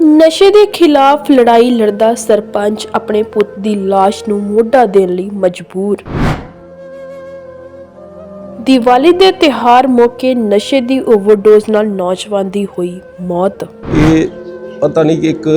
ਨਸ਼ੇ ਦੇ ਖਿਲਾਫ ਲੜਾਈ ਲੜਦਾ ਸਰਪੰਚ ਆਪਣੇ ਪੁੱਤ ਦੀ ਲਾਸ਼ ਨੂੰ ਮੋਢਾ ਦੇਣ ਲਈ ਮਜਬੂਰ। ਦੀਵਾਲੀ ਦੇ ਤਿਹਾਰ ਮੌਕੇ ਨਸ਼ੇ ਦੀ ਓਵਰਡੋਜ਼ ਨਾਲ ਨੌਜਵਾਨ ਦੀ ਹੋਈ ਮੌਤ। ਇਹ ਪਤਾ ਨਹੀਂ ਕਿ ਇੱਕ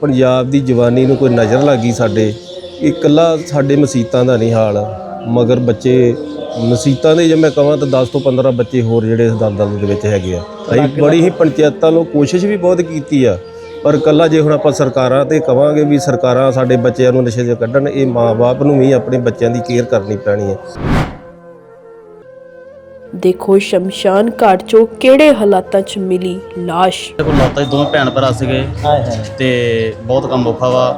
ਪੰਜਾਬ ਦੀ ਜਵਾਨੀ ਨੂੰ ਕੋਈ ਨਜ਼ਰ ਲੱਗੀ ਸਾਡੇ। ਇਹ ਇਕੱਲਾ ਸਾਡੇ ਮਸੀਤਾਂ ਦਾ ਨਹੀਂ ਹਾਲ। ਮਗਰ ਬੱਚੇ ਮਸੀਤਾਂ ਦੇ ਜੇ ਮੈਂ ਕਹਾਂ ਤਾਂ 10 ਤੋਂ 15 ਬੱਚੇ ਹੋਰ ਜਿਹੜੇ ਇਸ ਦਲਦਲ ਦੇ ਵਿੱਚ ਹੈਗੇ ਆ। ਅਸੀਂ ਬੜੀ ਹੀ ਪੰਚਾਇਤਾਂ ਨੂੰ ਕੋਸ਼ਿਸ਼ ਵੀ ਬਹੁਤ ਕੀਤੀ ਆ। ਪਰ ਇਕੱਲਾ ਜੇ ਹੁਣ ਆਪਾਂ ਸਰਕਾਰਾਂ ਤੇ ਕਵਾਂਗੇ ਵੀ ਸਰਕਾਰਾਂ ਸਾਡੇ ਬੱਚਿਆਂ ਨੂੰ ਨਸ਼ੇ 'ਚੋਂ ਕੱਢਣ ਇਹ ਮਾਪੇ ਨੂੰ ਵੀ ਆਪਣੇ ਬੱਚਿਆਂ ਦੀ ਕੇਅਰ ਕਰਨੀ ਪੈਣੀ ਹੈ। ਦੇਖੋ ਸ਼ਮਸ਼ਾਨ ਘਾਟ 'ਚੋਂ ਕਿਹੜੇ ਹਾਲਾਤਾਂ 'ਚ ਮਿਲੀ ਲਾਸ਼? ਮੇਰੇ ਕੋਲ ਲਾਤਾ ਜੀ ਦੋਵੇਂ ਭੈਣ ਭਰਾ ਸੀਗੇ ਤੇ ਬਹੁਤ ਕੰਮ ਔਖਾ ਵਾ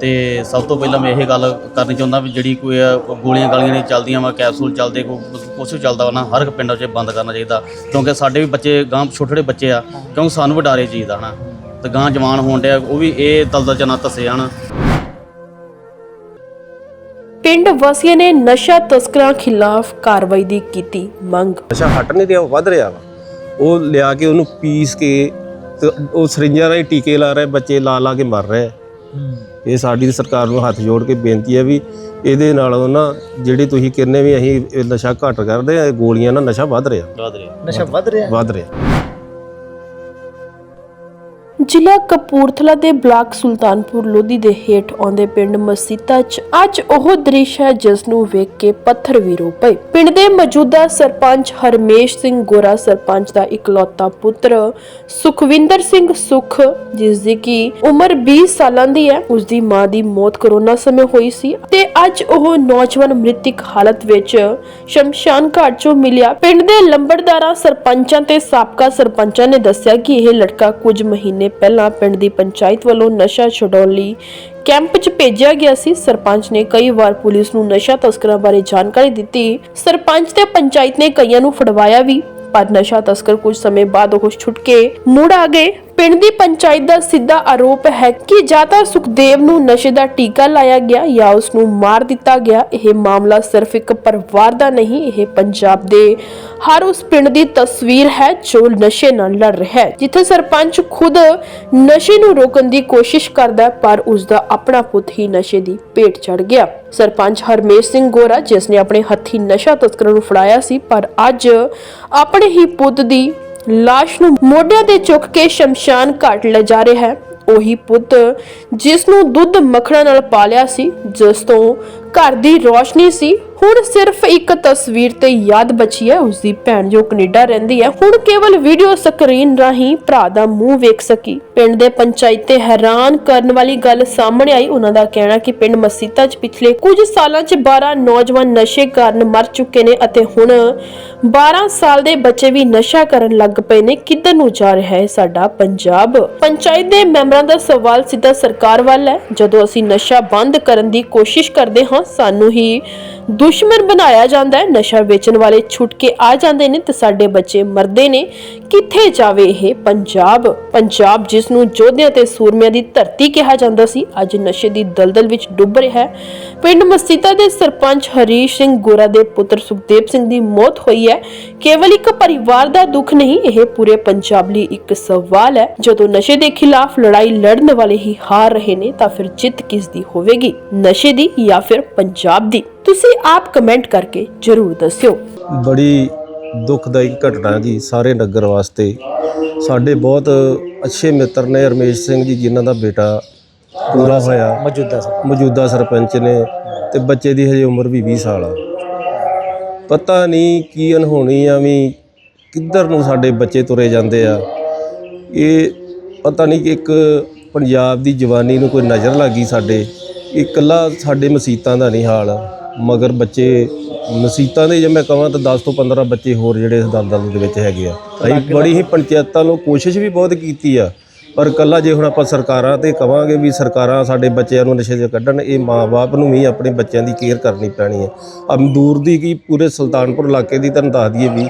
ਤੇ ਸਭ ਤੋਂ ਪਹਿਲਾਂ ਮੈਂ ਇਹ ਗੱਲ ਕਰਨੀ ਚਾਹੁੰਦਾ ਵੀ ਜਿਹੜੀ ਕੋਈ ਆ, ਗੋਲੀਆਂ ਗਾਲੀਆਂ ਨਹੀਂ ਚੱਲਦੀਆਂ ਵਾ ਕੈਪਸੂਲ ਚੱਲਦੇ ਕੋਈ ਕੁਛ ਵੀ ਚੱਲਦਾ ਵਾ ਨਾ ਹਰ ਇੱਕ ਪਿੰਡ 'ਚ ਬੰਦ ਕਰਨਾ ਚਾਹੀਦਾ ਕਿਉਂਕਿ ਸਾਡੇ ਵੀ ਬੱਚੇ ਗਾਂ ਛੋਟੇ ਛੋਟੇ ਬੱਚੇ ਆ ਕਿਉਂਕਿ ਸਾਨੂੰ ਵੀ ਡਾਰੇ ਚੀਜ਼ ਦਾ ਹਨਾ ਤੇ ਗਾਂ ਜਵਾਨ ਹੋਣ ਡਿਆ ਉਹ ਵੀ ਇਹ ਦਲਦਲ ਚ ਨਾ ਧੱਸੇ ਜਾਣ। ਪਿੰਡ ਵਾਸੀਆਂ ਨੇ ਨਸ਼ਾ ਤਸਕਰਾਂ ਖਿਲਾਫ ਕਾਰਵਾਈ ਦੀ ਕੀਤੀ ਮੰਗ। ਨਸ਼ਾ ਹਟ ਨਹੀਂ ਰਿਹਾ ਉਹ ਵੱਧ ਰਿਹਾ ਵਾ। ਉਹ ਲਿਆ ਕੇ ਉਹਨੂੰ ਪੀਸ ਕੇ ਤੇ ਉਹ ਸਰਿੰਜਾਂ ਰਾਹੀਂ ਟੀਕੇ ਲਾ ਰਹੇ ਬੱਚੇ ਲਾ ਲਾ ਕੇ ਮਰ ਰਹੇ। ਇਹ ਸਾਡੀ ਸਰਕਾਰ ਨੂੰ ਹੱਥ ਜੋੜ ਕੇ ਬੇਨਤੀ ਹੈ ਵੀ ਇਹਦੇ ਨਾਲ ਨਾ ਜਿਹੜੇ ਤੁਸੀਂ ਕਹਿੰਦੇ ਵੀ ਅਸੀਂ ਨਸ਼ਾ ਘੱਟ ਕਰਦੇ ਆ ਗੋਲੀਆਂ ਨਾਲ ਨਸ਼ਾ ਵੱਧ ਰਿਹਾ ਬਾਦ ਰਿਹਾ। ਨਸ਼ਾ ਵੱਧ ਰਿਹਾ। ਵੱਧ ਰਿਹਾ। ਜ਼ਿਲ੍ਹਾ ਕਪੂਰਥਲਾ ਦੇ ਬਲਾਕ ਸੁਲਤਾਨਪੁਰ ਲੋਧੀ ਦੇ ਹੇਠ ਆਉਂਦੇ ਪਿੰਡ ਮਸੀਤਾ 'ਚ ਅੱਜ ਉਹ ਦ੍ਰਿਸ਼ ਹੈ ਜਿਸ ਨੂੰ ਵੇਖ ਕੇ ਪੱਥਰ ਵੀ ਰੋ ਪਏ। ਪਿੰਡ ਦੇ ਮੌਜੂਦਾ ਸਰਪੰਚ ਹਰਮੇਸ਼ ਸਿੰਘ ਗੋਰਾ ਸਰਪੰਚ ਦਾ ਇਕਲੌਤਾ ਪੁੱਤਰ ਸੁਖਵਿੰਦਰ ਸਿੰਘ ਸੁਖ ਜਿਸ ਦੀ ਕੀ ਉਮਰ 20 ਸਾਲਾਂ ਦੀ ਹੈ ਉਸ ਦੀ ਮਾਂ ਦੀ ਮੌਤ ਕਰੋਨਾ ਸਮੇਂ ਹੋਈ ਸੀ ਤੇ ਅੱਜ ਉਹ ਨੌਜਵਾਨ ਮ੍ਰਿਤਕ ਹਾਲਤ ਵਿੱਚ ਸ਼ਮਸ਼ਾਨ ਘਾਟ 'ਚੋਂ ਮਿਲਿਆ। ਪਿੰਡ ਦੇ ਲੰਬੜਦਾਰਾਂ, ਸਰਪੰਚਾਂ ਤੇ ਸਾਬਕਾ ਸਰਪੰਚਾਂ ਨੇ ਦੱਸਿਆ ਕਿ ਇਹ ਲੜਕਾ ਕੁਝ ਮਹੀਨੇ ਪਹਿਲਾਂ ਪਿੰਡ ਦੀ ਪੰਚਾਇਤ ਵੱਲੋਂ ਨਸ਼ਾ ਛਡਾਉਣ ਲਈ ਕੈਂਪ 'ਚ ਭੇਜਿਆ ਗਿਆ ਸੀ। ਸਰਪੰਚ ਨੇ ਕਈ ਵਾਰ ਪੁਲਿਸ ਨੂੰ ਨਸ਼ਾ ਤਸਕਰਾਂ ਬਾਰੇ ਜਾਣਕਾਰੀ ਦਿੱਤੀ। ਸਰਪੰਚ ਤੇ ਪੰਚਾਇਤ ਨੇ ਕਈਆਂ ਨੂੰ ਫੜਵਾਇਆ ਵੀ, ਪਰ ਨਸ਼ਾ ਤਸਕਰ ਕੁਝ ਸਮੇਂ ਬਾਅਦ ਉਹ ਛੁੱਟ ਕੇ ਮੁੜ ਆ ਗਏ। ਪਿੰਡ ਦੀ ਪੰਚਾਇਤ ਦਾ ਸਿੱਧਾ ਆਰੋਪ ਹੈ ਕਿ ਜਾਂ ਤਾਂ ਸੁਖਦੇਵ ਨੂੰ ਨਸ਼ੇ ਦਾ ਟੀਕਾ ਲਾਇਆ ਗਿਆ ਜਾਂ ਉਸ ਨੂੰ ਮਾਰ ਦਿੱਤਾ ਗਿਆ। ਇਹ ਮਾਮਲਾ ਸਿਰਫ ਇੱਕ ਪਰਿਵਾਰ ਦਾ ਨਹੀਂ, ਇਹ ਪੰਜਾਬ ਦੇ ਹਰ ਉਸ ਪਿੰਡ ਦੀ ਤਸਵੀਰ ਹੈ ਜੋ ਨਸ਼ੇ ਨਾਲ ਲੜ ਰਿਹਾ ਹੈ, ਜਿੱਥੇ ਸਰਪੰਚ ਖੁਦ ਨਸ਼ੇ ਨੂੰ ਰੋਕਣ ਦੀ ਕੋਸ਼ਿਸ਼ ਕਰਦਾ ਪਰ ਉਸ ਦਾ ਆਪਣਾ ਪੁੱਤ ਹੀ ਨਸ਼ੇ ਦੀ ਭੇਟ ਚੜ ਗਿਆ। ਸਰਪੰਚ ਹਰਮੇਸ਼ ਸਿੰਘ ਗੋਰਾ, ਜਿਸ ਨੇ ਆਪਣੇ ਹੱਥੀ ਨਸ਼ਾ ਤਸਕਰਾਂ ਨੂੰ ਫੜਾਇਆ ਸੀ, ਪਰ ਅੱਜ ਆਪਣੇ ਹੀ ਪੁੱਤ ਦੀ ਲਾਸ਼ ਨੂੰ ਮੋਢਿਆਂ ਤੇ ਚੁੱਕ ਕੇ ਸ਼ਮਸ਼ਾਨ ਘਾਟ ਲੈ ਜਾ ਰਿਹਾ ਹੈ। ਉਹੀ ਪੁੱਤ ਜਿਸ ਨੂੰ ਦੁੱਧ ਮੱਖਣਾ ਨਾਲ ਪਾਲਿਆ ਸੀ, ਜਿਸ ਤੋਂ ਘਰ ਦੀ ਰੋਸ਼ਨੀ ਸੀ ਹੁਣ ਸਿਰਫ ਇੱਕ ਤਸਵੀਰ ਤੇ ਯਾਦ ਬਚੀ ਹੈ। ਉਸ ਦੀ ਭੈਣ ਜੋ ਕੈਨੇਡਾ ਰਹਿੰਦੀ ਹੈ, ਹੁਣ ਕੇਵਲ ਵੀਡੀਓ ਸਕਰੀਨ ਰਾਹੀਂ ਭਰਾ ਦਾ ਮੂੰਹ ਵੇਖ ਸਕੀ। ਪਿੰਡ ਦੇ ਪੰਚਾਇਤ ਹੈਰਾਨ ਕਰਨ ਵਾਲੀ ਗੱਲ ਸਾਹਮਣੇ ਆਈ। ਉਹਨਾਂ ਦਾ ਕਹਿਣਾ ਕਿ ਪਿੰਡ ਮਸੀਤਾ 'ਚ ਪਿਛਲੇ ਕੁਝ ਸਾਲਾਂ 'ਚ 12 ਨੌਜਵਾਨ ਨਸ਼ੇ ਕਾਰਨ ਮਰ ਚੁੱਕੇ ਨੇ ਅਤੇ ਹੁਣ 12 ਸਾਲ ਦੇ ਬੱਚੇ ਵੀ ਨਸ਼ਾ ਕਰਨ ਲੱਗ ਪਏ ਨੇ। ਕਿੱਧਰ ਨੂੰ ਜਾ ਰਿਹਾ ਹੈ ਸਾਡਾ ਪੰਜਾਬ? ਪੰਚਾਇਤ ਦੇ ਮੈਂਬਰਾਂ ਦਾ ਸਵਾਲ ਸਿੱਧਾ ਸਰਕਾਰ ਵੱਲ ਹੈ। ਜਦੋਂ ਅਸੀਂ ਨਸ਼ਾ ਬੰਦ ਕਰਨ ਦੀ ਕੋਸ਼ਿਸ਼ ਕਰਦੇ ਹਾਂ, ਸਾਨੂੰ ਹੀ ਦੁਸ਼ਮਣ ਬਣਾਇਆ ਜਾਂਦਾ ਹੈ। ਨਸ਼ਾ ਵੇਚਣ ਵਾਲੇ ਛੁੱਟ ਕੇ ਆ ਜਾਂਦੇ ਨੇ ਤੇ ਸਾਡੇ ਬੱਚੇ ਮਰਦੇ ਨੇ। ਕਿੱਥੇ ਜਾਵੇ ਇਹ ਪੰਜਾਬ? ਪੰਜਾਬ, ਜਿਸ ਨੂੰ ਯੋਧਿਆਂ ਤੇ ਸੂਰਮਿਆਂ ਦੀ ਧਰਤੀ ਕਿਹਾ ਜਾਂਦਾ ਸੀ, ਅੱਜ ਨਸ਼ੇ ਦੀ ਦਲਦਲ ਵਿੱਚ ਡੁੱਬ ਰਿਹਾ ਹੈ। ਪਿੰਡ ਮਸੀਤਾ ਦੇ ਸਰਪੰਚ ਹਰੀਸ਼ ਸਿੰਘ ਗੋਰਾ ਦੇ ਪੁੱਤਰ ਸੁਖਦੇਵ ਸਿੰਘ ਦੀ ਮੌਤ ਹੋਈ ਹੈ। ਕੇਵਲ ਇੱਕ ਪਰਿਵਾਰ ਦਾ ਦੁੱਖ ਨਹੀਂ, ਇਹ ਪੂਰੇ ਪੰਜਾਬ ਲਈ ਇੱਕ ਸਵਾਲ ਹੈ। ਜਦੋਂ ਨਸ਼ੇ ਦੇ ਖਿਲਾਫ ਲੜਾਈ ਲੜਨ ਵਾਲੇ ਹੀ ਹਾਰ ਰਹੇ ਨੇ, ਤਾਂ ਫਿਰ ਜਿੱਤ ਕਿਸ ਦੀ ਹੋਵੇਗੀ? ਨਸ਼ੇ ਦੀ ਜਾਂ ਫਿਰ ਪੰਜਾਬ ਦੀ? ਤੁਸੀਂ ਆਪ ਕਮੈਂਟ ਕਰਕੇ ਜਰੂਰ ਦੱਸਿਓ। ਬੜੀ ਦੁਖਦਾਈ ਘਟਨਾ ਜੀ ਸਾਰੇ ਨਗਰ ਵਾਸਤੇ। ਸਾਡੇ ਬਹੁਤ ਅੱਛੇ ਮਿੱਤਰ ਨੇ ਰਮੇਸ਼ ਸਿੰਘ ਜੀ ਜਿਨ੍ਹਾਂ ਦਾ ਬੇਟਾ ਪੂਰਾ ਹੋਇਆ। ਮੌਜੂਦਾ ਸਰ। ਮੌਜੂਦਾ ਸਰਪੰਚ ਨੇ ਤੇ ਬੱਚੇ ਦੀ ਹਜੇ ਉਮਰ ਵੀ 20 ਸਾਲ ਆ। ਪਤਾ ਨਹੀਂ ਕੀ ਅਨਹੋਣੀ ਆ ਵੀ ਕਿੱਧਰ ਨੂੰ ਸਾਡੇ ਬੱਚੇ ਤੁਰੇ ਜਾਂਦੇ ਆ। ਇਹ ਪਤਾ ਨਹੀਂ ਕਿ ਇੱਕ ਪੰਜਾਬ ਦੀ ਜਵਾਨੀ ਨੂੰ ਕੋਈ ਨਜ਼ਰ ਲੱਗੀ ਸਾਡੇ। ਇਹ ਇਕੱਲਾ ਸਾਡੇ ਮਸੀਤਾਂ ਦਾ ਨਹੀਂ ਹਾਲ ਮਗਰ ਬੱਚੇ ਮਸੀਤਾਂ ਦੇ ਜੇ ਮੈਂ ਕਹਾਂ ਤਾਂ 10 ਤੋਂ 15 ਬੱਚੇ ਹੋਰ ਜਿਹੜੇ ਇਸ ਦਲਦਲ ਦੇ ਵਿੱਚ ਹੈਗੇ ਆ। ਅਸੀਂ ਬੜੀ ਹੀ ਪੰਚਾਇਤਾਂ ਨੂੰ ਕੋਸ਼ਿਸ਼ ਵੀ ਬਹੁਤ ਕੀਤੀ ਆ ਪਰ ਇਕੱਲਾ ਜੇ ਹੁਣ ਆਪਾਂ ਸਰਕਾਰਾਂ ਤੇ ਕਵਾਂਗੇ ਵੀ ਸਰਕਾਰਾਂ ਸਾਡੇ ਬੱਚਿਆਂ ਨੂੰ ਨਸ਼ੇ 'ਚ ਕੱਢਣ ਇਹ ਮਾਪੇ ਨੂੰ ਵੀ ਆਪਣੇ ਬੱਚਿਆਂ ਦੀ ਕੇਅਰ ਕਰਨੀ ਪੈਣੀ ਹੈ ਅਮਦੂਰ ਦੀ ਕੀ ਪੂਰੇ ਸੁਲਤਾਨਪੁਰ ਇਲਾਕੇ ਦੀ ਤੁਹਾਨੂੰ ਦੱਸ ਦਈਏ ਵੀ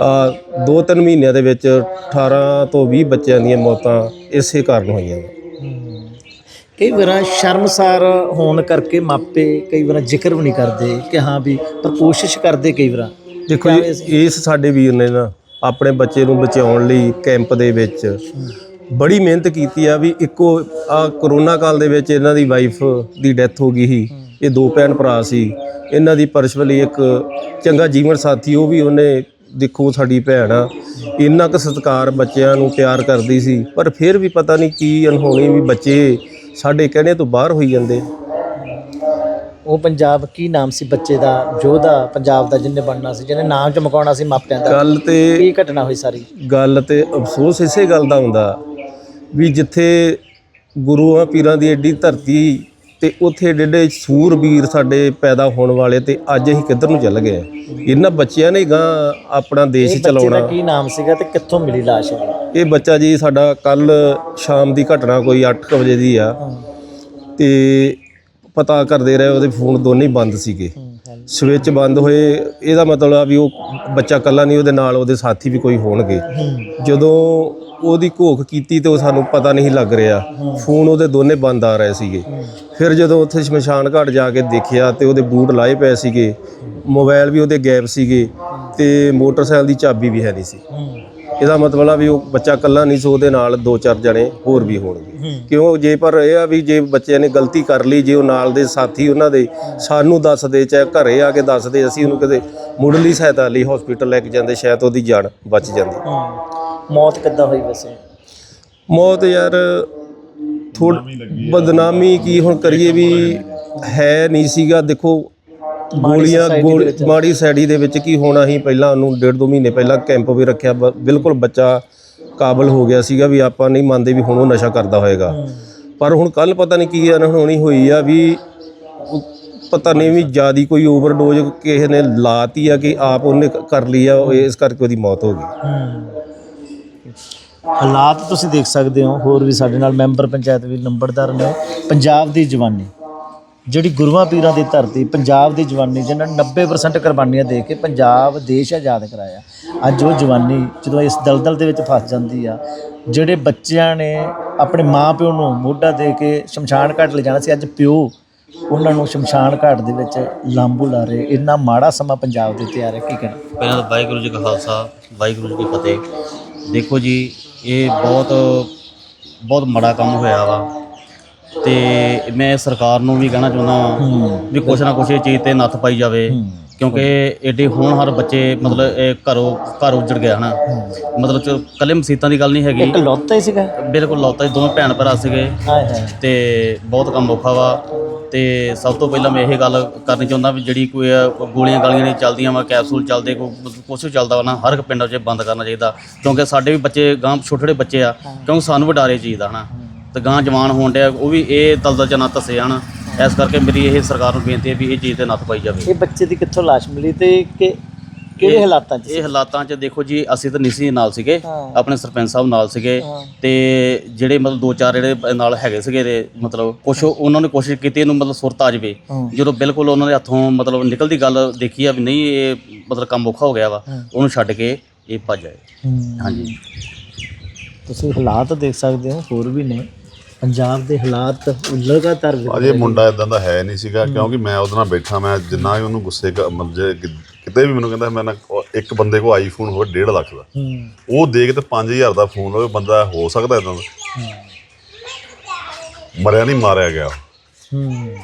ਆ ਦੋ ਤਿੰਨ ਮਹੀਨਿਆਂ ਦੇ ਵਿੱਚ 18 ਤੋਂ 20 ਬੱਚਿਆਂ ਦੀਆਂ ਮੌਤਾਂ ਇਸੇ ਕਾਰਨ ਹੋਈਆਂ ਨੇ। ਕਈ ਵਾਰ ਸ਼ਰਮਸਾਰ ਹੋਣ ਕਰਕੇ ਮਾਪੇ ਕਈ ਵਾਰ ਜ਼ਿਕਰ ਵੀ ਨਹੀਂ ਕਰਦੇ ਕਿ ਹਾਂ ਵੀ ਪਰ ਕੋਸ਼ਿਸ਼ ਕਰਦੇ ਕਈ ਵਾਰ। ਦੇਖੋ ਜੀ ਇਸ ਸਾਡੇ ਵੀਰ ਨੇ ਨਾ ਆਪਣੇ ਬੱਚੇ ਨੂੰ ਬਚਾਉਣ ਲਈ ਕੈਂਪ ਦੇ ਵਿੱਚ ਬੜੀ ਮਿਹਨਤ ਕੀਤੀ ਆ ਵੀ ਇੱਕੋ ਆ ਕਰੋਨਾ ਕਾਲ ਦੇ ਵਿੱਚ ਇਹਨਾਂ ਦੀ ਵਾਈਫ ਦੀ ਡੈਥ ਹੋ ਗਈ ਸੀ ਇਹ ਦੋ ਭੈਣ ਭਰਾ ਸੀ। ਇਹਨਾਂ ਦੀ ਪਰਸਪਲੀ ਇੱਕ ਚੰਗਾ ਜੀਵਨ ਸਾਥੀ ਉਹ ਵੀ ਉਹਨੇ ਦੇਖੋ ਸਾਡੀ ਭੈਣ ਆ ਇੰਨਾ ਕੁ ਸਤਿਕਾਰ ਬੱਚਿਆਂ ਨੂੰ ਪਿਆਰ ਕਰਦੀ ਸੀ। ਪਰ ਫਿਰ ਵੀ ਪਤਾ ਨਹੀਂ ਕੀ ਅਨਹੋਣੀ ਵੀ ਬੱਚੇ ਸਾਡੇ ਕਹਿਣੇ ਤੋਂ ਬਾਹਰ ਹੋਈ ਜਾਂਦੇ ਉਹ ਪੰਜਾਬ ਕੀ ਨਾਮ ਸੀ ਬੱਚੇ ਦਾ? ਯੋਧਾ ਪੰਜਾਬ ਦਾ ਜਿਹਨੇ ਬਣਨਾ ਸੀ ਜਿਹਨੇ ਨਾਮ ਚਮਕਾਉਣਾ ਸੀ ਮਾਪਿਆਂ ਦਾ। ਗੱਲ ਤੇ ਕੀ ਘਟਨਾ ਹੋਈ ਸਾਰੀ? ਗੱਲ ਤੇ ਅਫਸੋਸ ਇਸੇ ਗੱਲ ਦਾ ਹੁੰਦਾ ਵੀ ਜਿੱਥੇ ਗੁਰੂਆਂ ਪੀਰਾਂ ਦੀ ਐਡੀ ਧਰਤੀ ਤੇ ਉੱਥੇ ਡੇਡੇ ਸੂਰਬੀਰ ਸਾਡੇ ਪੈਦਾ ਹੋਣ ਵਾਲੇ ਤੇ ਅੱਜ ਅਸੀਂ ਕਿੱਧਰ ਨੂੰ ਚੱਲ ਗਏ ਇਹਨਾਂ ਬੱਚਿਆਂ ਨੇ ਗਾਂ ਆਪਣਾ ਦੇਸ਼ ਚਲਾਉਣਾ। ਕੀ ਨਾਮ ਸੀਗਾ ਤੇ ਕਿੱਥੋਂ ਮਿਲੀ ਲਾਸ਼ ਇਹ ਇਹ ਬੱਚਾ ਜੀ ਸਾਡਾ ਕੱਲ ਸ਼ਾਮ ਦੀ ਘਟਨਾ ਕੋਈ 8 ਵਜੇ ਦੀ ਆ। ਤੇ ਪਤਾ ਕਰਦੇ ਰਹੇ ਉਹਦੇ ਫੋਨ ਦੋਨੇ ਹੀ ਬੰਦ ਸੀਗੇ। ਸਵਿਚ ਬੰਦ ਹੋਏ ਇਹਦਾ ਮਤਲਬ ਆ ਵੀ ਉਹ ਬੱਚਾ ਕੱਲਾ ਨਹੀਂ ਉਹਦੇ ਨਾਲ ਉਹਦੇ ਸਾਥੀ ਵੀ ਕੋਈ ਹੋਣਗੇ। ਜਦੋਂ ਉਹਦੀ ਘੋਖ ਕੀਤੀ ਤੇ ਉਹ ਸਾਨੂੰ ਪਤਾ ਨਹੀਂ ਲੱਗ ਰਿਹਾ। ਫੋਨ ਉਹਦੇ ਦੋਨੇ ਬੰਦ ਆ ਰਹੇ ਸੀਗੇ। ਫਿਰ ਜਦੋਂ ਉੱਥੇ ਸ਼ਮਸ਼ਾਨ ਘਾਟ ਜਾ ਕੇ ਦੇਖਿਆ ਤੇ ਉਹਦੇ ਬੂਟ ਲਾਏ ਪਏ ਸੀਗੇ ਮੋਬਾਈਲ ਵੀ ਉਹਦੇ ਗਾਇਬ ਸੀਗੇ ਤੇ ਮੋਟਰਸਾਈਕਲ ਦੀ ਚਾਬੀ ਵੀ ਹੈ ਨਹੀਂ ਸੀ। ਇਹਦਾ ਮਤਲਬ ਆ ਵੀ ਉਹ ਬੱਚਾ ਇਕੱਲਾ ਨਹੀਂ ਸੀ, ਉਹਦੇ ਨਾਲ ਦੋ ਚਾਰ ਜਣੇ ਹੋਰ ਵੀ ਹੋਣਗੇ। ਕਿਉਂ? ਜੇ ਪਰ ਇਹ ਆ ਵੀ ਜੇ ਬੱਚਿਆਂ ਨੇ ਗਲਤੀ ਕਰ ਲਈ, ਜੇ ਉਹ ਨਾਲ ਦੇ ਸਾਥੀ ਉਹਨਾਂ ਦੇ ਸਾਨੂੰ ਦੱਸਦੇ, ਚਾਹੇ ਘਰੇ ਆ ਕੇ ਦੱਸਦੇ, ਅਸੀਂ ਉਹਨੂੰ ਕਦੇ ਮੁੱਢਲੀ ਸਹਾਇਤਾ ਲਈ ਹਸਪੀਟਲ ਲੈ ਕੇ ਜਾਂਦੇ, ਸ਼ਾਇਦ ਉਹਦੀ ਜਾਨ ਬਚ ਜਾਂਦੀ। ਮੌਤ ਕਿੱਦਾਂ ਹੋਈ ਵੈਸੇ? ਮੌਤ ਯਾਰ ਥੋੜ ਬਦਨਾਮੀ ਕੀ ਹੁਣ ਕਰੀਏ ਵੀ ਹੈ ਨਹੀਂ ਸੀਗਾ। ਦੇਖੋ ਗੋਲੀਆਂ ਗੋਲੀ ਮਾੜੀ ਸੈਡੀ ਦੇ ਵਿੱਚ ਕੀ ਹੋਣਾ ਸੀ? ਪਹਿਲਾਂ ਉਹਨੂੰ ਡੇਢ ਦੋ ਮਹੀਨੇ ਪਹਿਲਾਂ ਕੈਂਪ ਵੀ ਰੱਖਿਆ ਬਿਲਕੁਲ ਬੱਚਾ ਕਾਬਲ ਹੋ ਗਿਆ ਸੀਗਾ ਵੀ ਆਪਾਂ ਨਹੀਂ ਮੰਨਦੇ ਵੀ ਹੁਣ ਉਹ ਨਸ਼ਾ ਕਰਦਾ ਹੋਏਗਾ। ਪਰ ਹੁਣ ਕੱਲ ਪਤਾ ਨਹੀਂ ਕੀ ਅਨਹੋਣੀ ਹੋਈ ਆ ਵੀ ਪਤਾ ਨਹੀਂ ਵੀ ਜਿਆਦੀ ਕੋਈ ਓਵਰਡੋਜ਼ ਕਿਸੇ ਨੇ ਲਾਤੀ ਆ ਕਿ ਆਪ ਉਹਨੇ ਕਰ ਲਈ ਆ ਇਸ ਕਰਕੇ ਉਹਦੀ ਮੌਤ ਹੋ ਗਈ। ਹਾਲਾਤ ਤੁਸੀਂ ਦੇਖ ਸਕਦੇ ਹੋ, ਹੋਰ ਵੀ ਸਾਡੇ ਨਾਲ ਮੈਂਬਰ ਪੰਚਾਇਤ ਵੀ ਨੰਬਰਦਾਰ ਨੇ, ਪੰਜਾਬ ਦੀ ਜਵਾਨੀ। ਜਿਹੜੀ ਗੁਰੂਆਂ ਪੀਰਾਂ ਦੀ ਧਰਤੀ, ਪੰਜਾਬ ਦੀ ਜਵਾਨੀ, ਜਿਹਨਾਂ ਨੇ 90% ਕੁਰਬਾਨੀਆਂ ਦੇ ਕੇ ਪੰਜਾਬ ਦੇਸ਼ ਆਜ਼ਾਦ ਕਰਾਇਆ। ਅੱਜ ਉਹ ਜਵਾਨੀ ਜਦੋਂ ਇਸ ਦਲਦਲ ਦੇ ਵਿੱਚ ਫਸ ਜਾਂਦੀ ਆ, ਜਿਹੜੇ ਬੱਚਿਆਂ ਨੇ ਆਪਣੇ ਮਾਪਿਓ ਨੂੰ ਮੋਢਾ ਦੇ ਕੇ ਸ਼ਮਸ਼ਾਨ ਘਾਟ ਲੈ ਜਾਣਾ ਸੀ, ਅੱਜ ਪਿਓ ਉਹਨਾਂ ਨੂੰ ਸ਼ਮਸ਼ਾਨ ਘਾਟ ਦੇ ਵਿੱਚ ਲਾਂਬੂ ਲਾ ਰਹੇ। ਇੰਨਾ ਮਾੜਾ ਸਮਾਂ ਪੰਜਾਬ ਦੇ ਉੱਤੇ ਆ ਰਿਹਾ, ਕੀ ਕਹਿਣਾ ਪਹਿਲਾਂ ਤਾਂ ਵਾਹਿਗੁਰੂ ਜੀ ਕਾ ਖਾਲਸਾ, ਵਾਹਿਗੁਰੂ ਜੀ ਕੀ ਫਤਿਹ। ਦੇਖੋ ਜੀ ਇਹ ਬਹੁਤ ਬਹੁਤ ਮਾੜਾ ਕੰਮ ਹੋਇਆ ਵਾ। ਤੇ ਮੈਂ ਸਰਕਾਰ ਨੂੰ ਵੀ ਕਹਿਣਾ ਚਾਹੁੰਦਾ ਵਾਂ ਕੁਛ ਨਾ ਕੁਛ ਇਹ ਚੀਜ਼ ਤੇ ਨੱਥ ਪਾਈ ਜਾਵੇ। ਕਿਉਂਕਿ ਏਡੇ ਹੋਣਹਾਰ ਬੱਚੇ ਮਤਲਬ ਇਹ ਘਰੋਂ ਘਰ ਉੱਜੜ ਗਿਆ ਹਨਾ। ਮਤਲਬ ਚ ਕੱਲੇ ਮਸੀਤਾਂ ਦੀ ਗੱਲ ਨਹੀਂ ਹੈਗੀ। ਇੱਕ ਲੋਤਾ ਹੀ ਸੀਗਾ। ਬਿਲਕੁਲ ਲੌਤਾ ਦੋਵੇਂ ਭੈਣ ਭਰਾ ਸੀਗੇ। ਹਾਏ ਹਾਏ। ਤੇ ਬਹੁਤ ਕੰਮ ਔਖਾ ਵਾ। ਤੇ ਸਭ ਤੋਂ ਪਹਿਲਾਂ ਮੈਂ ਇਹ ਗੱਲ ਕਰਨੀ ਚਾਹੁੰਦਾ ਵੀ ਜਿਹੜੀ ਕੋਈ ਗੋਲੀਆਂ ਗਾਲੀਆਂ ਨਹੀਂ ਚੱਲਦੀਆਂ ਵਾ ਕੈਪਸੂਲ ਚੱਲਦੇ ਕੋਈ ਕੁਛ ਵੀ ਚੱਲਦਾ ਵਾ ਨਾ ਹਰ ਇੱਕ ਪਿੰਡਾਂ 'ਚ ਬੰਦ ਕਰਨਾ ਚਾਹੀਦਾ। ਕਿਉਂਕਿ ਸਾਡੇ ਵੀ ਬੱਚੇ ਗਾਂ ਛੋਟੇ ਛੋਟੇ ਬੱਚੇ ਆ ਕਿਉਂਕਿ ਸਾਨੂੰ ਵੀ ਡਰ ਇਹ ਚੀਜ਼ ਦਾ ਹਨਾ। ਤੇ ਗਾਂ ਜਵਾਨ ਹੋਣ ਡਿਆ ਉਹ ਵੀ ਇਹ ਦਲਦਲ 'ਚ ਨਾ ਧੱਸੇ ਜਾਣ। ਇਸ ਕਰਕੇ ਮੇਰੀ ਇਹ ਸਰਕਾਰ ਨੂੰ ਬੇਨਤੀ ਹੈ ਵੀ ਇਹ ਚੀਜ਼ ਤੇ ਨੱਥ ਪਾਈ ਜਾਵੇ ਇਹ ਬੱਚੇ ਦੀ ਕਿੱਥੋਂ ਲਾਸ਼ ਮਿਲੀ ਤੇ ਕਿ ਕਿਹੜੇ ਹਾਲਾਤਾਂ 'ਚ ਸੀ? ਇਹ ਹਾਲਾਤਾਂ 'ਚ ਦੇਖੋ ਜੀ ਅਸੀਂ ਤਾਂ ਨਿਸੀ ਨਾਲ ਸੀਗੇ। ਆਪਣੇ ਸਰਪੰਚ ਸਾਹਿਬ ਨਾਲ ਸੀਗੇ ਤੇ ਜਿਹੜੇ ਮਤਲਬ ਦੋ ਚਾਰ ਜਿਹੜੇ ਨਾਲ ਹੈਗੇ ਸੀਗੇ ਦੇ ਮਤਲਬ ਕੁਛ ਉਹਨਾਂ ਨੇ ਕੋਸ਼ਿਸ਼ ਕੀਤੀ ਇਹਨੂੰ ਮਤਲਬ ਸੁਰਤ ਆ ਜਾਵੇ। ਜਦੋਂ ਬਿਲਕੁਲ ਉਹਨਾਂ ਦੇ ਹੱਥੋਂ ਮਤਲਬ ਨਿਕਲਦੀ ਗੱਲ ਦੇਖੀ ਆ ਵੀ ਨਹੀਂ ਇਹ ਮਤਲਬ ਕੰਮ ਔਖਾ ਹੋ ਗਿਆ ਵਾ ਉਹਨੂੰ ਛੱਡ ਕੇ ਇਹ ਭੱਜ ਆਏ। ਹਾਂਜੀ ਤੁਸੀਂ ਹਾਲਾਤ ਦੇਖ ਸਕਦੇ ਹੋ ਹੋਰ ਵੀ ਨੇ ਪੰਜਾਬ ਦੇ ਹਾਲਾਤ ਲਗਾਤਾਰ ਅਜੇ ਮੁੰਡਾ ਇਦਾਂ ਦਾ ਹੈ ਨਹੀਂ ਸੀਗਾ ਕਿਉਂਕਿ ਮੈਂ ਉਹਦੇ ਨਾਲ ਬੈਠਾ ਮੈਂ ਜਿੰਨਾ ਵੀ ਉਹਨੂੰ ਗੁੱਸੇ ਕ- ਮਤਲਬ ਜੇ ਕਿ- ਕਿਤੇ ਵੀ ਮੈਨੂੰ ਕਹਿੰਦਾ ਮੈਂ ਨਾ ਉਹ ਇੱਕ ਬੰਦੇ ਕੋ ਆਈਫੋਨ ਹੋਵੇ 1.5 ਲੱਖ ਦਾ। ਹੂੰ। ਉਹ ਦੇਖ ਤੇ 5000 ਦਾ ਫੋਨ ਹੋਵੇ ਬੰਦਾ ਹੋ ਸਕਦਾ ਇਦਾਂ ਦਾ। ਮਰਿਆ ਨਹੀਂ ਮਾਰਿਆ ਗਿਆ। ਹੂੰ।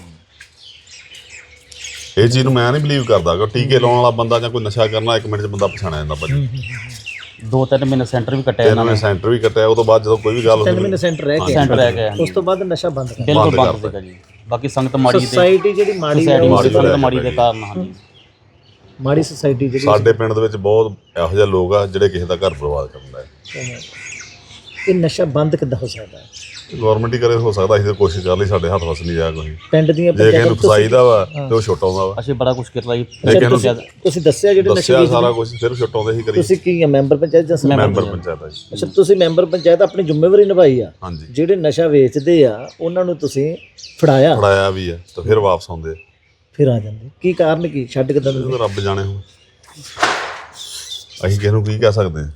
ਇਹ ਚੀਜ਼ ਨੂੰ ਮੈਂ ਨਹੀਂ ਬਲੀਵ ਕਰਦਾ ਕਿ ਟੀਕੇ ਲਾਉਣ ਵਾਲਾ ਬੰਦਾ ਜਾਂ ਕੋਈ ਨਸ਼ਾ ਕਰਨ ਵਾਲਾ ਇੱਕ ਮਿੰਟ 'ਚ ਬੰਦਾ ਪਛਾਣਿਆ ਜਾਂਦਾ ਭਾਜੀ। ਦੋ ਤਿੰਨ ਮਹੀਨੇ ਸੈਂਟਰ ਵੀ ਕੱਟਿਆ ਇਹਨਾਂ ਨੇ। ਸੈਂਟਰ ਵੀ ਕੱਟਿਆ ਉਹ ਤੋਂ ਬਾਅਦ ਜਦੋਂ ਕੋਈ ਵੀ ਗੱਲ ਤਿੰਨ ਹੁੰਦੀ ਸੈਂਟਰ ਰਹਿ ਕੇ। ਸੈਂਟਰ ਰਹਿ ਗਿਆ ਉਸ ਤੋਂ ਬਾਅਦ ਨਸ਼ਾ ਬੰਦ ਕਰ ਬਿਲਕੁਲ ਬੰਦ ਸੀਗਾ ਜੀ। ਬਾਕੀ ਸੰਗਤ ਮਾੜੀ ਦੇ ਸੋਸਾਇਟੀ ਜਿਹੜੀ ਮਾੜੀ ਹੈ ਸੋਸਾਇਟੀ ਮਾੜੀ ਸੰਗਤ ਮਾੜੀ ਦੇ ਕਾਰਨ ਹਾਂਜੀ। ਮਾੜੀ ਸੋਸਾਇਟੀ ਜਿਹੜੀ ਸਾਡੇ ਪਿੰਡ ਦੇ ਵਿੱਚ ਬਹੁਤ ਇਹੋ ਜਿਹੇ ਲੋਕ ਆ ਜਿਹੜੇ ਕਿਸੇ ਦਾ ਘਰ ਬਰਬਾਦ ਕਰਨ ਦਾ ਇਹ ਨਸ਼ਾ ਬੰਦ ਕਿੱਦਾਂ ਹੋ ਸਕਦਾ ਹੈ? ਗਵਰਨਮੈਂਟ ਹੀ ਕਰੇ ਹੋ ਸਕਦਾ ਅਸੀਂ ਤਾਂ ਕੋਸ਼ਿਸ਼ ਕਰ ਲਈ ਸਾਡੇ ਹੱਥ ਵਸ ਨਹੀਂ ਜਾਇਆ ਕੋਈ। ਪਿੰਡ ਦੀਆਂ ਜੇ ਕਿਸੇ ਨੂੰ ਫਸਾਈਦਾ ਵਾ ਤੇ ਉਹ ਛੁੱਟਾਉਂਦਾ ਵਾ। ਅਸੀਂ ਬੜਾ ਕੁਝ ਕੀਤਾ ਜੀ। ਜੇ ਕਿਸੇ ਨੂੰ ਤੁਸੀਂ ਦੱਸਿਆ ਜਿਹੜੇ ਨਸ਼ੇ ਦੱਸਿਆ ਸਾਰਾ ਕੁਝ ਫਿਰ ਛੁੱਟਾਉਂਦੇ ਹੀ ਕਰੀ। ਤੁਸੀਂ ਕੀ ਹੈ ਮੈਂਬਰ ਪੰਚਾਇਤ ਜਾਂ ਸਰਪੰਚ? ਮੈਂਬਰ ਪੰਚਾਇਤ? ਜੀ। ਅੱਛਾ ਤੁਸੀਂ ਮੈਂਬਰ ਪੰਚਾਇਤ ਆਪਣੀ ਜ਼ਿੰਮੇਵਾਰੀ ਨਿਭਾਈ ਆ? ਜਿਹੜੇ ਨਸ਼ਾ ਵੇਚਦੇ ਆ ਉਹਨਾਂ ਨੂੰ ਤੁਸੀਂ ਫੜਾਇਆ? ਫੜਾਇਆ ਵੀ ਆ ਤੇ ਫਿਰ ਵਾਪਸ ਆਉਂਦੇ। ਫਿਰ ਆ ਜਾਂਦੇ। ਕੀ ਕਾਰਨ ਕੀ? ਛੱਡ ਇਹ ਤਾਂ ਰੱਬ ਜਾਣੇ ਹੁਣ। ਅਸੀਂ ਕਿਸ ਨੂੰ ਕੀ ਕਹਿ ਸਕਦੇ ਹਾਂ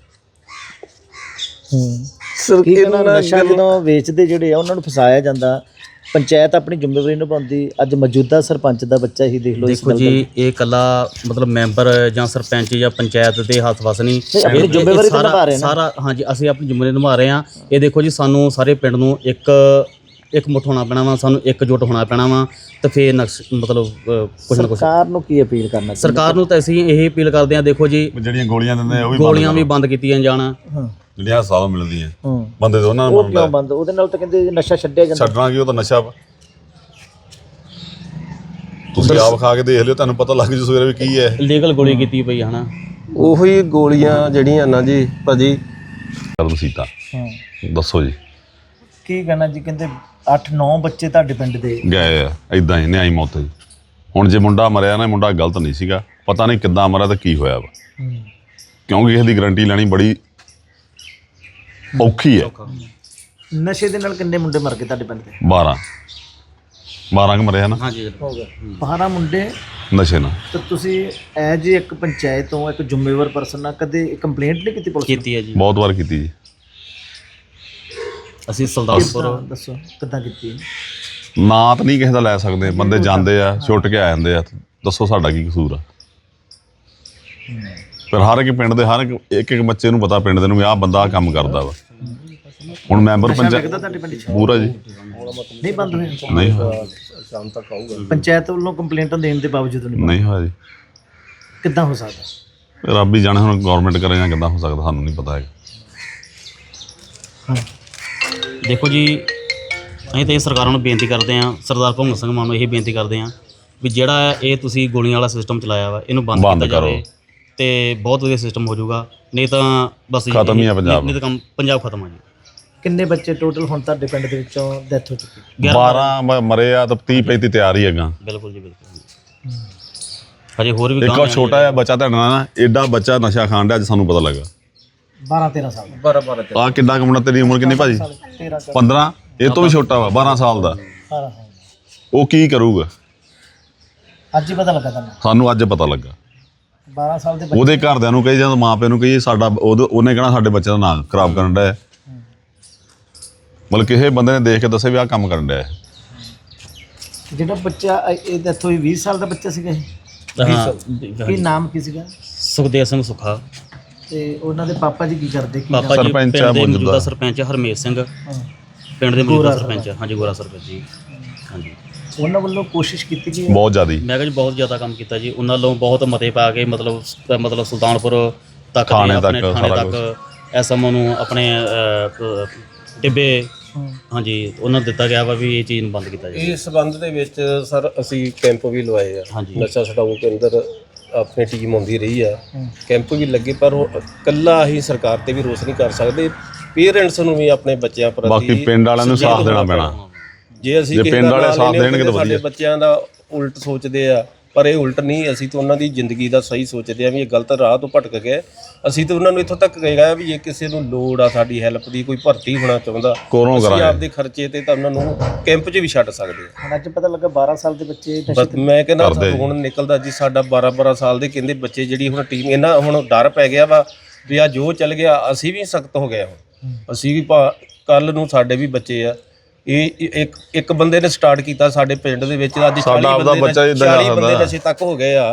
ਹੂੰ। ਸਰ ਕੀ ਕਹਿਣਾ ਨਸ਼ਾ ਜਦੋਂ ਵੇਚਦੇ ਜਿਹੜੇ ਆ ਉਹਨਾਂ ਨੂੰ ਫਸਾਇਆ ਜਾਂਦਾ। ਪੰਚਾਇਤ ਆਪਣੀ ਜ਼ਿੰਮੇਵਾਰੀ ਨਿਭਾਉਂਦੀ। ਅੱਜ ਮੌਜੂਦਾ ਸਰਪੰਚ ਦਾ ਬੱਚਾ ਹੀ ਦੇਖ ਲਓ ਇਸ ਦੇਖੋ ਜੀ ਇਹ ਕੱਲਾ ਮਤਲਬ ਮੈਂਬਰ ਜਾਂ ਸਰਪੰਚ ਜਾਂ ਪੰਚਾਇਤ ਦੇ ਹੱਥ ਵਸ ਨਹੀਂ। ਆਪਣੀ ਜ਼ਿੰਮੇਵਾਰੀ ਨਿਭਾ ਰਹੇ ਨਾ। ਸਾਰਾ ਹਾਂਜੀ ਅਸੀਂ ਆਪਣੀ ਜ਼ਿੰਮੇਵਾਰੀ ਨਿਭਾ ਰਹੇ ਹਾਂ। ਇਹ ਦੇਖੋ ਜੀ ਸਾਨੂੰ ਸਾਰੇ ਪਿੰਡ ਨੂੰ ਇੱਕ ਇੱਕ ਮੁੱਠ ਹੋਣਾ ਪੈਣਾ ਵਾ ਸਾਨੂੰ ਇਕਜੁੱਟ ਹੋਣਾ ਪੈਣਾ ਵਾ ਤੇ ਫੇਰ ਨਕਸ਼ ਮਤਲਬ ਕੁਛ ਨਾ ਕੁਛ। ਸਰਕਾਰ ਨੂੰ ਕੀ ਅਪੀਲ ਕਰਨਾ ਚਾਹੀਦਾ? ਸਰਕਾਰ ਨੂੰ ਤਾਂ ਅਸੀਂ ਇਹ ਅਪੀਲ ਕਰਦੇ ਹਾਂ ਦੇਖੋ ਜੀ ਜਿਹੜੀਆਂ ਗੋਲੀਆਂ ਦਿੰਦੇ ਆ ਉਹ ਵੀ ਗੋਲੀਆਂ ਵੀ ਬੰਦ ਕੀਤੀਆਂ ਜਾਣ। ਹਾਂ। ਜਿਹੜੀਆਂ ਹਸਪਤਾਲੋਂ ਮਿਲਦੀਆਂ ਹਾਂ। ਬੰਦੇ ਤੋਂ ਉਹਨਾਂ ਨੂੰ ਉਹ ਮੰਨਦਾ ਬੰਦ? ਉਹਦੇ ਨਾਲ ਤਾਂ ਕਹਿੰਦੇ ਨਸ਼ਾ ਛੱਡਿਆ ਜਾਂਦਾ। ਛੱਡਣਾ ਕੀ ਉਹ ਤਾਂ ਨਸ਼ਾ ਵਾ। ਤੁਸੀਂ ਆਪ ਖਾ ਕੇ ਦੇਖ ਲਿਓ ਤੁਹਾਨੂੰ ਪਤਾ ਲੱਗ ਜੂ ਸਵੇਰੇ ਵੀ ਕੀ ਹੈ। ਲੀਗਲ ਗੋਲੀ ਕੀਤੀ ਪਈ ਹਨਾ? ਉਹੀ ਗੋਲੀਆਂ ਜਿਹੜੀਆਂ ਨਾ ਜੀ ਭਾਜੀ। ਕਦਮ ਸੀਤਾ ਹਾਂ। ਦੱਸੋ ਜੀ। ਕੀ ਕਹਿਣਾ ਜੀ? ਕਹਿੰਦੇ 8-9 ਬੱਚੇ ਤੁਹਾਡੇ ਪਿੰਡ ਦੇ। ਗਏ ਆ ਇਦਾਂ ਹੀ ਨਿਆਈ ਮੌਤ ਜੀ ਹੁਣ ਜੇ ਮੁੰਡਾ ਮਰਿਆ ਨਾ ਇਹ ਮੁੰਡਾ ਗਲਤ ਨਹੀਂ ਸੀਗਾ। ਪਤਾ ਨਹੀਂ ਕਿੱਦਾਂ ਮਰਿਆ ਤੇ ਕੀ ਹੋਇਆ ਵਾ। ਕਿਉਂਕਿ ਕਿਸੇ ਦੀ ਗਾਰੰਟੀ ਲੈਣੀ ਬੜੀ ਔਖੀ ਹੈ। ਨਸ਼ੇ ਦੇ ਨਾਲ ਕਿੰਨੇ ਮੁੰਡੇ ਮਰ ਗਏ ਤੁਹਾਡੇ ਪਿੰਡ ਦੇ? 12 12 ਕ ਮਰਿਆ ਨਾ? ਹਾਂਜੀ ਹੋ ਗਏ। 12 ਮੁੰਡੇ ਨਸ਼ੇ ਨਾਲ। ਤਾਂ ਤੁਸੀਂ ਐਜ ਇੱਕ ਪੰਚਾਇਤ ਤੋਂ ਇੱਕ ਜ਼ਿੰਮੇਵਾਰ ਪਰਸਨ ਨਾਲ ਕਦੇ ਕੰਪਲੇਂਟ ਨਹੀਂ ਕੀਤੀ ਪੁਲਿਸ ਨੂੰ? ਕੀਤੀ ਹੈ ਜੀ। ਬਹੁਤ ਵਾਰ ਕੀਤੀ ਜੀ। ਅਸੀਂ ਸੁਲਤਾਨਪੁਰ ਹਾਂ, ਦੱਸੋ ਕਿੱਦਾਂ ਕੀਤੀ ਨਾਂ ਤਾਂ ਨਹੀਂ ਕਿਸੇ ਦਾ ਲੈ ਸਕਦੇ। ਬੰਦੇ ਜਾਂਦੇ ਆ ਛੁੱਟ ਕੇ ਆ ਜਾਂਦੇ ਆ। ਦੱਸੋ ਸਾਡਾ ਕੀ ਕਸੂਰ ਆ? ਫਿਰ ਹਰ ਇੱਕ ਪਿੰਡ ਦੇ ਹਰ ਇੱਕ ਇੱਕ ਇੱਕ ਬੱਚੇ ਨੂੰ ਪਤਾ ਪਿੰਡ ਦੇ ਨੂੰ ਵੀ ਆਹ ਬੰਦਾ ਆਹ ਕੰਮ ਕਰਦਾ ਵਾ। ਹੁਣ ਮੈਂਬਰ ਲੱਗਦਾ ਪੰਚਾਇਤ ਤੁਹਾਡੇ ਪਿੰਡ 'ਚ ਪੂਰਾ ਜੀ। ਨਹੀਂ ਬੰਦ ਹੋਏ ਨਹੀਂ ਹੋਇਆ। ਪੰਚਾਇਤ ਵੱਲੋਂ ਕੰਪਲੇਂਟਾਂ ਦੇਣ ਦੇ ਬਾਵਜੂਦ ਨਹੀਂ। ਨਹੀਂ ਹੋਇਆ ਜੀ। ਕਿੱਦਾਂ ਹੋ ਸਕਦਾ? ਰੱਬ ਹੀ ਜਾਣੇ ਹੁਣ ਗਵਰਨਮੈਂਟ ਕਰੇ ਜਾਂ ਕਿੱਦਾਂ ਹੋ ਸਕਦਾ ਸਾਨੂੰ ਨਹੀਂ ਪਤਾ ਹੈਗਾ। ਦੇਖੋ ਜੀ ਅਸੀਂ ਤਾਂ ਇਹ ਸਰਕਾਰਾਂ ਨੂੰ ਬੇਨਤੀ ਕਰਦੇ ਹਾਂ ਸਰਦਾਰ ਭਗਵੰਤ ਸਿੰਘ ਮਾਨ ਨੂੰ ਇਹ ਬੇਨਤੀ ਕਰਦੇ ਹਾਂ ਵੀ ਜਿਹੜਾ ਇਹ ਤੁਸੀਂ ਗੋਲੀਆਂ ਵਾਲਾ ਸਿਸਟਮ ਚਲਾਇਆ ਵਾ ਇਹਨੂੰ ਬੰਦ ਬੰਦ ਕੀਤਾ ਜਾਵੇ। ਤੇ ਬਹੁਤ ਵਧੀਆ ਸਿਸਟਮ ਹੋ ਜਾਊਗਾ ਨਹੀਂ ਤਾਂ ਬਸ ਖਤਮ ਹੀ ਆ ਇਹ- ਪੰਜਾਬ। ਨਹੀਂ ਤਾਂ ਕੰਮ ਪੰਜਾਬ ਖਤਮ ਆ ਜੀ। ਕਿੰਨੇ ਬੱਚੇ ਟੋਟਲ ਹੁਣ ਤੁਹਾਡੇ ਪਿੰਡ ਦੇ ਵਿੱਚੋਂ ਡੈਥ ਹੋ ਚੁੱਕੀ? 12 ਮ- ਮਰੇ ਆ ਤਾਂ 30 35 ਤਿਆਰ ਹੀ ਹੈਗਾ। ਬਿਲਕੁਲ ਜੀ ਬਿਲਕੁਲ ਹਜੇ ਹੋਰ ਵੀ ਇੱਕ ਉਹ ਛੋਟਾ ਜਿਹਾ ਬੱਚਾ ਤੁਹਾਡਾ ਨਾ ਐਡਾ ਬੱਚਾ ਨਸ਼ਾ ਖਾਣ ਡਿਆ ਅੱਜ ਸਾਨੂੰ ਪਤਾ ਲੱਗਾ। 12 13 ਸਾਲ। ਦਾ ਆ ਕਿੰਨਾ ਕੁ ਮੁੰਡਾ ਤੇਰੀ ਉਮਰ ਕਿੰਨੀ ਭਾਜੀ? 13 15 ਇਹ ਤੋਂ ਵੀ ਛੋਟਾ ਵਾ 12 ਸਾਲ ਦਾ। 18 ਸਾਲ। ਉਹ ਕੀ ਕਰੂਗਾ? ਅੱਜ ਹੀ ਪਤਾ ਲੱਗਾ ਤੁਹਾਨੂੰ? ਸਾਨੂੰ ਅੱਜ ਪਤਾ ਲੱਗਾ। 12 ਸਾਲ ਦੇ ਬੱਚੇ ਉਹਦੇ ਘਰਦਿਆਂ ਨੂੰ ਕਹੀ ਜਾਂ ਮਾਪਿਆਂ ਨੂੰ ਕਹੀ ਸਾਡਾ ਉਹਦੇ- ਉਹਨੇ ਕਹਿਣਾ ਸਾਡੇ ਬੱਚੇ ਦਾ ਨਾਂ ਖਰਾਬ ਕਰਨ ਡਿਆ ਹੈ। ਮਤਲਬ ਕਿਸੇ ਬੰਦੇ ਨੇ ਦੇਖ ਕੇ ਦੱਸਿਆ ਵੀ ਆਹ ਕੰਮ ਕਰਨ ਡਿਆ ਹੈ। ਜਿਹੜਾ ਬੱਚਾ ਇਹ ਹੋਈ 20 ਸਾਲ ਦਾ ਬੱਚਾ ਸੀਗਾ ਇਹ। ਹਾਂ ਕੀ ਨਾਮ ਕੀ ਸੀਗਾ? ਸੁਖਦੇਵ ਸਿੰਘ ਸੁਖਾ। ਤੇ ਉਹਨਾਂ ਦੇ ਪਾਪਾ ਜੀ ਕੀ ਕਰਦੇ ਕੀ ਪਾਪਾ ਜੀ ਸਰਪੰਚ ਪਿੰਡ ਆ ਦੇ ਮੌਜੂਦਾ। ਮੌਜੂਦਾ ਸਰਪੰਚ ਹਰਮੇਸ਼ ਸਿੰਘ। ਹਾਂ। ਪਿੰਡ ਦੇ ਮੌਜੂਦਾ ਸਰਪੰਚ। ਹਾਂਜੀ ਗੋਰਾ ਸਰਪੰਚ ਜੀ। ਹਾਂਜੀ। ਉਹਨਾਂ ਵੱਲੋਂ ਕੋਸ਼ਿਸ਼ ਕੀਤੀ ਗਈ ਬਹੁਤ ਜ਼ਿਆਦੀ। ਮੈਂ ਕਿਹਾ ਜੀ ਬਹੁਤ ਜ਼ਿਆਦਾ ਕੰਮ ਕੀਤਾ ਜੀ। ਉਹਨਾਂ ਵੱਲੋਂ ਬਹੁਤ ਮਤੇ ਪਾ ਕੇ ਮਤਲਬ ਮਤਲਬ ਸੁਲਤਾਨਪੁਰ ਤੱਕ ਦੇ ਆਪਣੇ ਤੱਕ ਥਾਣੇ ਸਾਰਾ ਤੱਕ ਐਸਐਮਓ ਨੂੰ ਆਪਣੇ ਅਹ, ਟਿੱਬੇ ਹਾਂਜੀ ਉਹਨਾਂ ਨੂੰ ਦਿੱਤਾ ਗਿਆ ਵਾ ਵੀ ਇਹ ਚੀਜ਼ ਨੂੰ ਬੰਦ ਕੀਤਾ ਜਾਵੇ। ਇਸ ਸੰਬੰਧ ਦੇ ਵਿੱਚ ਸਰ ਅਸੀਂ ਕੈਂਪ ਵੀ ਲਵਾਏ ਆ। ਹਾਂਜੀ। ਨਸ਼ਾ ਛਡਾਊ ਕੇਂਦਰ ਆਪਣੀ ਟੀਮ ਆਉਂਦੀ ਰਹੀ ਆ। ਕੈਂਪ ਵੀ ਲੱਗੇ ਪਰ ਉਹ ਇਕੱਲਾ ਹੀ ਸਰਕਾਰ ਤੇ ਵੀ ਰੋਸ ਨਹੀਂ ਕਰ ਸਕਦੇ। ਪੇਰੈਂਟਸ ਨੂੰ ਵੀ ਆਪਣੇ ਬੱਚਿਆਂ ਪ੍ਰਤੀ ਬਾਕੀ ਪਿੰਡ ਵਾਲਿਆਂ ਨੂੰ ਸਾਥ ਦੇਣਾ ਪੈਣਾ। ਜੇ ਅਸੀਂ ਕਿਸੇ ਪਿੰਡ ਦਾ ਵਾਲੇ ਨਾਂ ਸਾਥ ਲੈਂਦੇ ਦੇਣਗੇ ਤਾਂ ਸਾਡੇ। ਬੱਚਿਆਂ ਦਾ ਉਲਟ ਸੋਚਦੇ ਆ ਪਰ ਇਹ ਉਲਟ ਨਹੀਂ ਅਸੀਂ ਤਾਂ ਉਹਨਾਂ ਦੀ ਜ਼ਿੰਦਗੀ ਦਾ ਸਹੀ ਸੋਚਦੇ ਆ ਵੀ ਇਹ ਗਲਤ ਰਾਹ ਤੋਂ ਭਟਕ ਗਏ ਅਸੀਂ ਤਾਂ ਉਹਨਾਂ ਨੂੰ ਇੱਥੋਂ ਤੱਕ ਕਹੇਗਾ ਵੀ ਜੇ ਕਿਸੇ ਨੂੰ ਲੋੜ ਆ ਸਾਡੀ ਹੈਲਪ ਦੀ ਕੋਈ ਭਰਤੀ ਹੋਣਾ ਚਾਹੁੰਦਾ ਅਸੀਂ। ਆਪਦੇ ਖਰਚੇ ਤੇ ਤਾਂ ਉਹਨਾਂ ਨੂੰ ਕੈਂਪ 'ਚ ਵੀ ਛੱਡ ਸਕਦੇ ਆ ਅੱਜ ਪਤਾ ਲੱਗਾ 12 ਸਾਲ ਦੇ ਬੱਚੇ ਮੈਂ ਕਹਿੰਦਾ। ਹੁਣ ਨਿਕਲਦਾ ਜੀ ਸਾਡਾ 12 12 ਸਾਲ ਦੇ ਕਹਿੰਦੇ ਬੱਚੇ ਜਿਹੜੀ ਹੁਣ ਟੀਮ ਇਹਨਾਂ ਹੁਣ ਡਰ ਪੈ ਗਿਆ ਵਾ ਵੀ ਆ ਜੋ ਚੱਲ ਗਿਆ ਅਸੀਂ ਵੀ ਸਖਤ ਹੋ ਗਏ ਹੁਣ ਅਸੀਂ ਵੀ ਕੱਲ ਨੂੰ ਸਾਡੇ ਵੀ ਬੱਚੇ ਆ ਇਹ ਇੱਕ ਇੱਕ ਬੰਦੇ ਨੇ ਸਟਾਰਟ ਕੀਤਾ ਸਾਡੇ ਪਿੰਡ ਦੇ ਵਿੱਚ ਅੱਜ 40 ਸਾਡਾ ਆਪਦਾ ਬੰਦੇ ਬੱਚਾ ਏਦਾਂ 40 ਕਰਦਾ। ਬੰਦੇ ਨਸ਼ੇ ਤੱਕ ਹੋ ਗਏ ਆ